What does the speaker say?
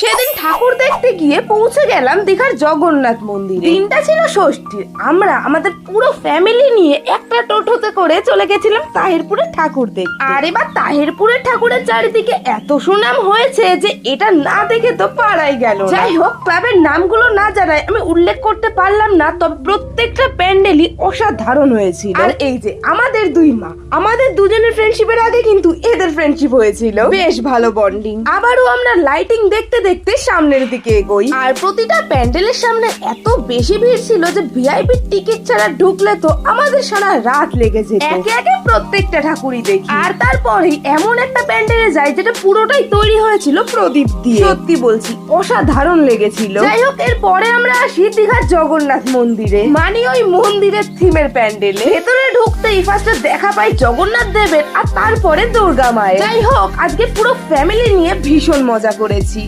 সেদিন ঠাকুর দেখতে গিয়ে পৌঁছে গেলাম দীঘার জগন্নাথ মন্দির। দিনটা ছিল ষষ্ঠীর। আমরা, আমাদের পুরো ফ্যামিলি নিয়ে একটা টোটোতে করে চলে গেছিলাম তাহিরপুরের ঠাকুর দেখতে। আর এবার তাহিরপুরের ঠাকুরের চারিদিকে এত সুনাম হয়েছে যে এটা না দেখে তো পারাই গেল যাই হোক, ক্লাবের নামগুলো না জানায় আমি উল্লেখ করতে পারলাম না, তবে প্রত্যেকটা প্যান্ডেলই অসাধারণ হয়েছিল। আর এই যে, আমাদের দুই মা, আমাদের দুজনের ফ্রেন্ডশিপের আগে কিন্তু এদের ফ্রেন্ডশিপ হয়েছিল। বেশ ভালো বন্ডিং আবারও আমরা লাইটিং দেখতে দেখতে সামনের দিকে এগোই। আর প্রতিটা প্যান্ডেলের সামনে এত বেশি ভিড় ছিল যে ভিআইপি টিকিট ছাড়া ঢুকলে তো আমাদের সারা রাত লেগে যেত। একে একে প্রত্যেকটা ঠাকুরই দেখি। আর তারপরেই এমন একটা প্যান্ডেলে যাই যেটা পুরোটাই তৈরি হয়েছিল প্রদীপ দিয়ে। সত্যি বলছি, অসাধারণ লেগেছিল। যাই হোক এর পরে আমরা আসি দীঘার জগন্নাথ মন্দিরে। মানে ওই মন্দিরের থিমের প্যান্ডেলে। ভেতরে ঢুকতেই ফার্স্টে দেখা পাই জগন্নাথ দেবের আর তারপরে দুর্গা মায়ের। যাই হোক, আজকে পুরো ফ্যামিলি নিয়ে ভীষণ মজা করেছি।